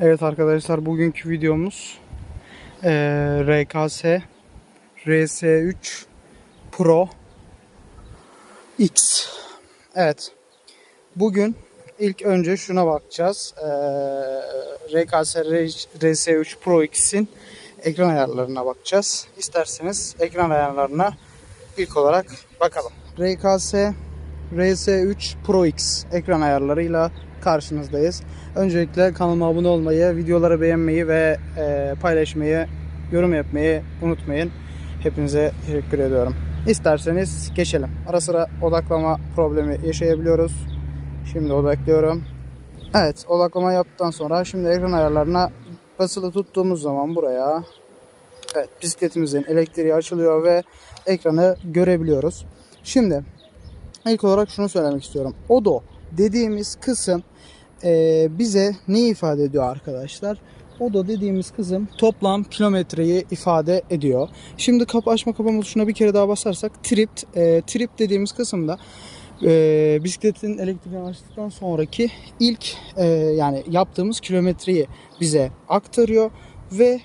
Evet arkadaşlar bugünkü videomuz eee, RKS RS3 Pro X. Evet. Bugün ilk önce şuna bakacağız. Eee, RKS RS3 Pro X'in ekran ayarlarına bakacağız. İsterseniz ekran ayarlarına ilk olarak bakalım. RKS RS3 Pro X ekran ayarlarıyla karşınızdayız. Öncelikle kanalıma abone olmayı, videoları beğenmeyi ve e, paylaşmayı, yorum yapmayı unutmayın. Hepinize teşekkür ediyorum. İsterseniz geçelim. Ara sıra odaklama problemi yaşayabiliyoruz. Şimdi odaklıyorum. Evet, odaklama yaptıktan sonra şimdi ekran ayarlarına basılı tuttuğumuz zaman buraya Evet, bisikletimizin elektriği açılıyor ve ekranı görebiliyoruz. Şimdi ilk olarak şunu söylemek istiyorum. Odo dediğimiz kısım e, bize ne ifade ediyor arkadaşlar? Odo dediğimiz kısım toplam kilometreyi ifade ediyor. Şimdi kapı açma kapama tuşuna bir kere daha basarsak trip, e, trip dediğimiz kısımda e, bisikletin elektriğini açtıktan sonraki ilk e, yani yaptığımız kilometreyi bize aktarıyor ve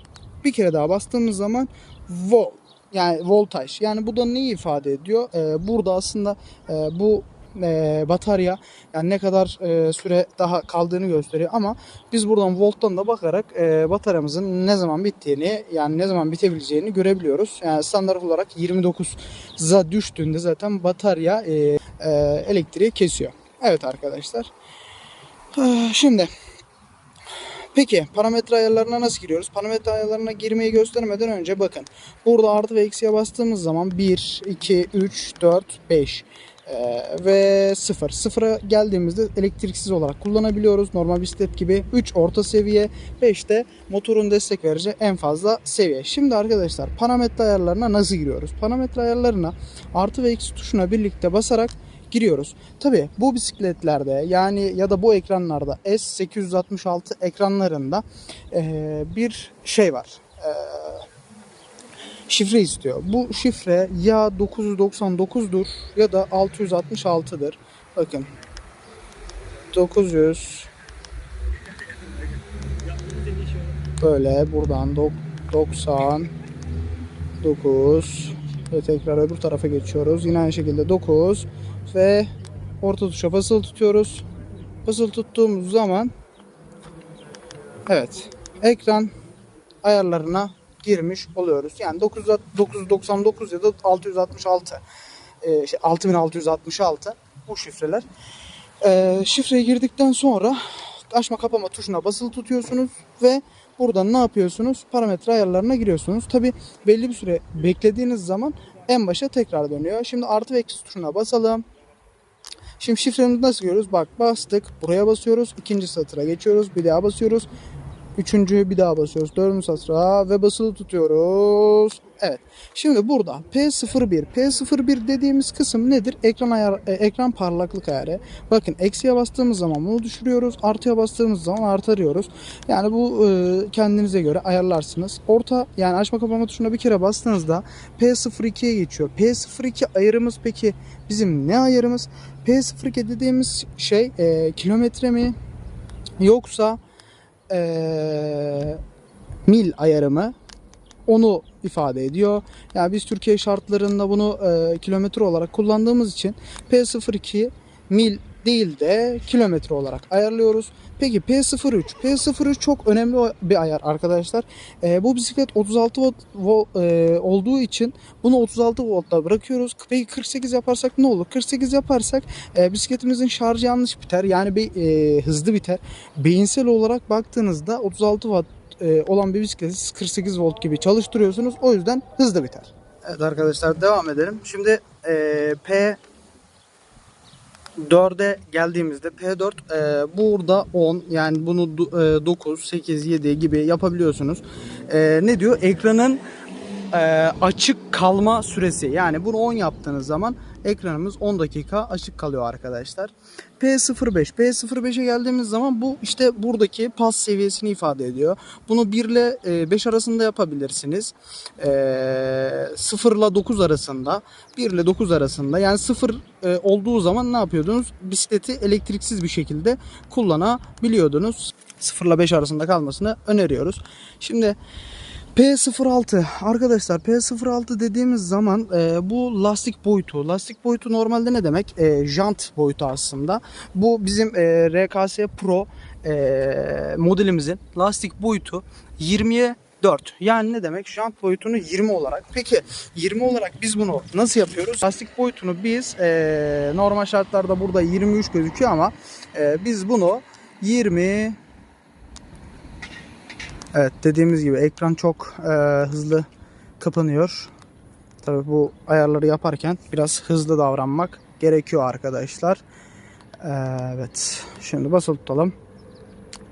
bir kere daha bastığımız zaman volt yani voltaj yani bu da neyi ifade ediyor? Ee, burada aslında e, bu e, batarya yani ne kadar e, süre daha kaldığını gösteriyor ama biz buradan volttan da bakarak e, bataryamızın ne zaman bittiğini yani ne zaman bitebileceğini görebiliyoruz. Yani standart olarak 29'a düştüğünde zaten batarya e, e, elektriği kesiyor. Evet arkadaşlar. Ah, Şimdi Peki parametre ayarlarına nasıl giriyoruz? Parametre ayarlarına girmeyi göstermeden önce bakın. Burada artı ve eksiye bastığımız zaman 1, 2, 3, 4, 5 ee, ve 0. 0'a geldiğimizde elektriksiz olarak kullanabiliyoruz. Normal bisiklet gibi 3 orta seviye, 5 de motorun destek vereceği en fazla seviye. Şimdi arkadaşlar parametre ayarlarına nasıl giriyoruz? Parametre ayarlarına artı ve eksi tuşuna birlikte basarak giriyoruz. Tabi bu bisikletlerde yani ya da bu ekranlarda S866 ekranlarında eee, bir şey var. Eee, şifre istiyor. Bu şifre ya 999'dur ya da 666'dır. Bakın. 900 böyle buradan dok- 99 ve tekrar öbür tarafa geçiyoruz. Yine aynı şekilde 9 ve orta tuşa basılı tutuyoruz. Basılı tuttuğumuz zaman evet ekran ayarlarına girmiş oluyoruz. Yani 9 999 ya da 666 e, şey, 6666 bu şifreler. E, şifreye girdikten sonra açma kapama tuşuna basılı tutuyorsunuz ve buradan ne yapıyorsunuz? Parametre ayarlarına giriyorsunuz. Tabi belli bir süre beklediğiniz zaman en başa tekrar dönüyor. Şimdi artı ve eksi tuşuna basalım. Şimdi şifremizi nasıl görüyoruz? Bak bastık. Buraya basıyoruz. ikinci satıra geçiyoruz. Bir daha basıyoruz. Üçüncüyü bir daha basıyoruz. Dördüncü satıra ve basılı tutuyoruz. Evet. Şimdi burada P01. P01 dediğimiz kısım nedir? Ekran ayar, e, ekran parlaklık ayarı. Bakın eksiye bastığımız zaman bunu düşürüyoruz. Artıya bastığımız zaman artırıyoruz. Yani bu e, kendinize göre ayarlarsınız. Orta yani açma kapama tuşuna bir kere bastığınızda P02'ye geçiyor. P02 ayarımız peki bizim ne ayarımız? P02 dediğimiz şey e, kilometre mi? Yoksa eee, mil ayarımı onu ifade ediyor. Yani biz Türkiye şartlarında bunu eee, kilometre olarak kullandığımız için P02 mil değil de kilometre olarak ayarlıyoruz. Peki P03. P03 çok önemli bir ayar arkadaşlar. Eee, bu bisiklet 36 volt, volt eee, olduğu için bunu 36 voltta bırakıyoruz. Peki 48 yaparsak ne olur? 48 yaparsak eee, bisikletimizin şarjı yanlış biter. Yani bir eee, hızlı biter. Beyinsel olarak baktığınızda 36 watt eee, olan bir bisikleti siz 48 volt gibi çalıştırıyorsunuz. O yüzden hızlı biter. Evet arkadaşlar devam edelim. Şimdi eee, P 4'e geldiğimizde P4 e, burada 10 yani bunu e, 9, 8, 7 gibi yapabiliyorsunuz. E, ne diyor? Ekranın e, açık kalma süresi. Yani bunu 10 yaptığınız zaman ekranımız 10 dakika açık kalıyor arkadaşlar. P05. P05'e geldiğimiz zaman bu işte buradaki pas seviyesini ifade ediyor. Bunu 1 ile 5 arasında yapabilirsiniz. E, 0 ile 9 arasında, 1 ile 9 arasında. Yani 0 e, olduğu zaman ne yapıyordunuz? Bisikleti elektriksiz bir şekilde kullanabiliyordunuz. 0 ile 5 arasında kalmasını öneriyoruz. Şimdi P06 arkadaşlar P06 dediğimiz zaman e, bu lastik boyutu. Lastik boyutu normalde ne demek? E, jant boyutu aslında. Bu bizim e, RKS Pro e, modelimizin lastik boyutu 20'ye 4. Yani ne demek? Jant boyutunu 20 olarak. Peki 20 olarak biz bunu nasıl yapıyoruz? Lastik boyutunu biz e, normal şartlarda burada 23 gözüküyor ama e, biz bunu 20 Evet dediğimiz gibi ekran çok e, hızlı kapanıyor. Tabii bu ayarları yaparken biraz hızlı davranmak gerekiyor arkadaşlar. E, evet şimdi basılı tutalım.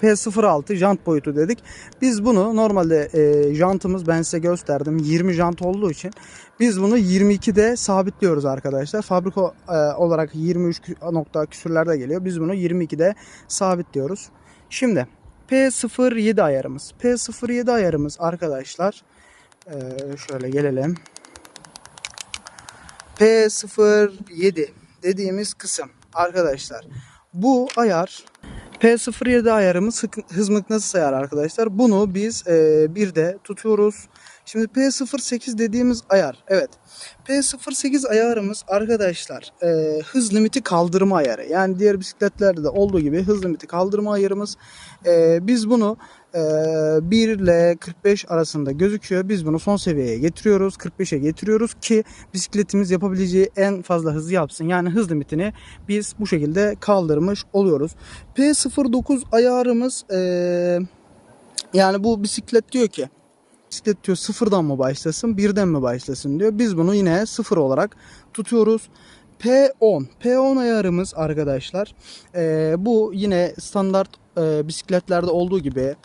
P06 jant boyutu dedik. Biz bunu normalde e, jantımız ben size gösterdim 20 jant olduğu için biz bunu 22'de sabitliyoruz arkadaşlar. Fabrika e, olarak 23 kü- nokta küsürlerde geliyor. Biz bunu 22'de sabitliyoruz. Şimdi P07 ayarımız. P07 ayarımız arkadaşlar e, şöyle gelelim. P07 dediğimiz kısım arkadaşlar. Bu ayar P07 ayarımız hı- hız mıknatıs ayarı arkadaşlar. Bunu biz e, bir de tutuyoruz. Şimdi P08 dediğimiz ayar. Evet. P08 ayarımız arkadaşlar e, hız limiti kaldırma ayarı. Yani diğer bisikletlerde de olduğu gibi hız limiti kaldırma ayarımız. E, biz bunu e, 1 ile 45 arasında gözüküyor. Biz bunu son seviyeye getiriyoruz. 45'e getiriyoruz ki bisikletimiz yapabileceği en fazla hızı yapsın. Yani hız limitini biz bu şekilde kaldırmış oluyoruz. P09 ayarımız e, yani bu bisiklet diyor ki bisiklet diyor sıfırdan mı başlasın birden mi başlasın diyor. Biz bunu yine sıfır olarak tutuyoruz. P10. P10 ayarımız arkadaşlar. e, bu yine standart e, bisikletlerde olduğu gibi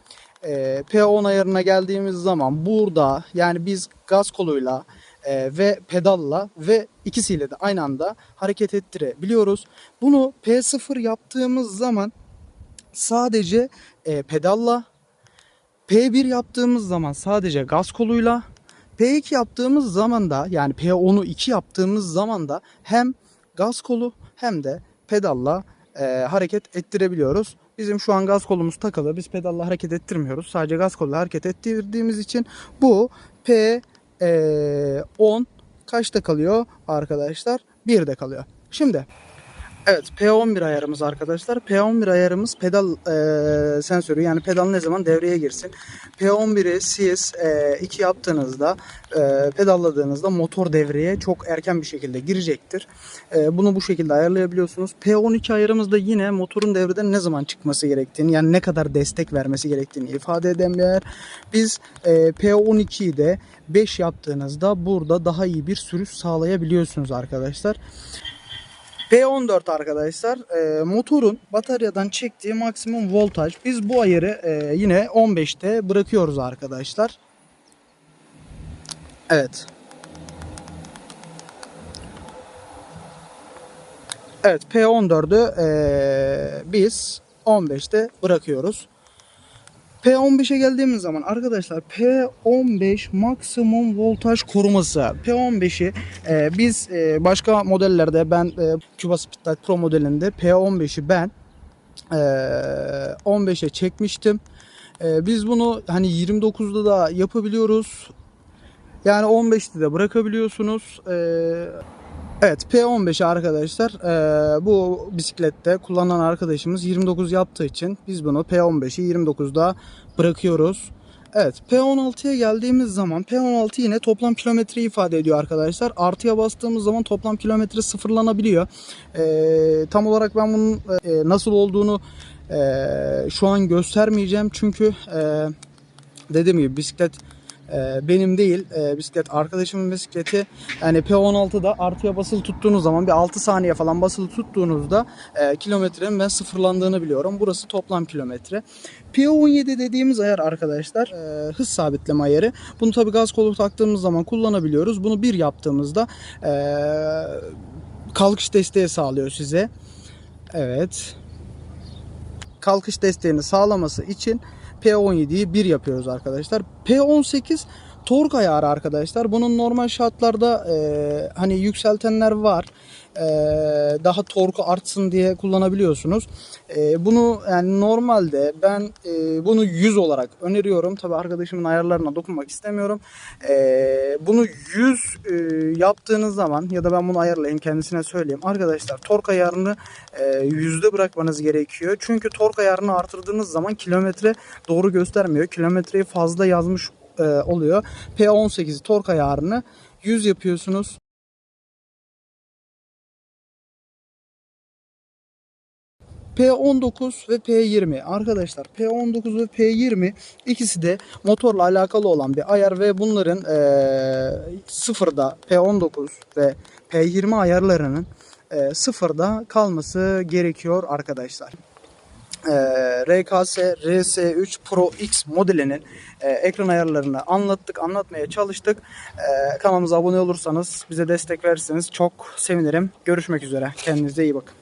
e, P10 ayarına geldiğimiz zaman burada yani biz gaz koluyla e, ve pedalla ve ikisiyle de aynı anda hareket ettirebiliyoruz. Bunu P0 yaptığımız zaman sadece e, pedalla P1 yaptığımız zaman sadece gaz koluyla P2 yaptığımız zaman da yani P10'u 2 yaptığımız zaman da hem gaz kolu hem de pedalla e, hareket ettirebiliyoruz. Bizim şu an gaz kolumuz takılı. Biz pedalla hareket ettirmiyoruz. Sadece gaz koluyla hareket ettirdiğimiz için bu P e, 10 kaçta kalıyor arkadaşlar? 1'de kalıyor. Şimdi Evet P11 ayarımız arkadaşlar. P11 ayarımız pedal e, sensörü yani pedal ne zaman devreye girsin. P11'i siz e, 2 yaptığınızda e, pedalladığınızda motor devreye çok erken bir şekilde girecektir. E, bunu bu şekilde ayarlayabiliyorsunuz. P12 ayarımız da yine motorun devreden ne zaman çıkması gerektiğini yani ne kadar destek vermesi gerektiğini ifade eden bir ayar. Biz e, P12'yi de 5 yaptığınızda burada daha iyi bir sürüş sağlayabiliyorsunuz arkadaşlar. P14 arkadaşlar e, motorun bataryadan çektiği maksimum voltaj. Biz bu ayarı e, yine 15'te bırakıyoruz arkadaşlar. Evet. Evet P14'ü e, biz 15'te bırakıyoruz. P15'e geldiğimiz zaman arkadaşlar P15 maksimum voltaj koruması. P15'i e, biz e, başka modellerde ben e, Cuba Speedlight Pro modelinde P15'i ben e, 15'e çekmiştim. E, biz bunu hani 29'da da yapabiliyoruz. Yani 15'te de bırakabiliyorsunuz. E, Evet P15'i arkadaşlar e, bu bisiklette kullanan arkadaşımız 29 yaptığı için biz bunu P15'i 29'da bırakıyoruz. Evet P16'ya geldiğimiz zaman P16 yine toplam kilometre ifade ediyor arkadaşlar. Artıya bastığımız zaman toplam kilometre sıfırlanabiliyor. E, tam olarak ben bunun e, nasıl olduğunu e, şu an göstermeyeceğim. Çünkü e, dediğim gibi bisiklet e, benim değil e, bisiklet arkadaşımın bisikleti yani P16'da artıya basılı tuttuğunuz zaman bir 6 saniye falan basılı tuttuğunuzda e, kilometrenin ben sıfırlandığını biliyorum. Burası toplam kilometre. P17 dediğimiz ayar arkadaşlar e, hız sabitleme ayarı. Bunu tabi gaz kolu taktığımız zaman kullanabiliyoruz. Bunu bir yaptığımızda e, kalkış desteği sağlıyor size. Evet. Kalkış desteğini sağlaması için P17'yi 1 yapıyoruz arkadaşlar. P18 tork ayarı arkadaşlar. Bunun normal şartlarda e, hani yükseltenler var. E, daha torku artsın diye kullanabiliyorsunuz. E, bunu yani normalde ben e, bunu 100 olarak öneriyorum. Tabi arkadaşımın ayarlarına dokunmak istemiyorum. Bunu 100 e, yaptığınız zaman ya da ben bunu ayarlayayım kendisine söyleyeyim. Arkadaşlar tork ayarını yüzde bırakmanız gerekiyor. Çünkü tork ayarını artırdığınız zaman kilometre doğru göstermiyor. Kilometreyi fazla yazmış oluyor. P18 tork ayarını 100 yapıyorsunuz. P19 ve P20 arkadaşlar P19 ve P20 ikisi de motorla alakalı olan bir ayar ve bunların eee sıfırda P19 ve P20 ayarlarının eee, sıfırda kalması gerekiyor arkadaşlar. Eee, RKS RS3 Pro X modelinin eee, ekran ayarlarını anlattık, anlatmaya çalıştık. Eee, kanalımıza abone olursanız, bize destek verirseniz çok sevinirim. Görüşmek üzere. Kendinize iyi bakın.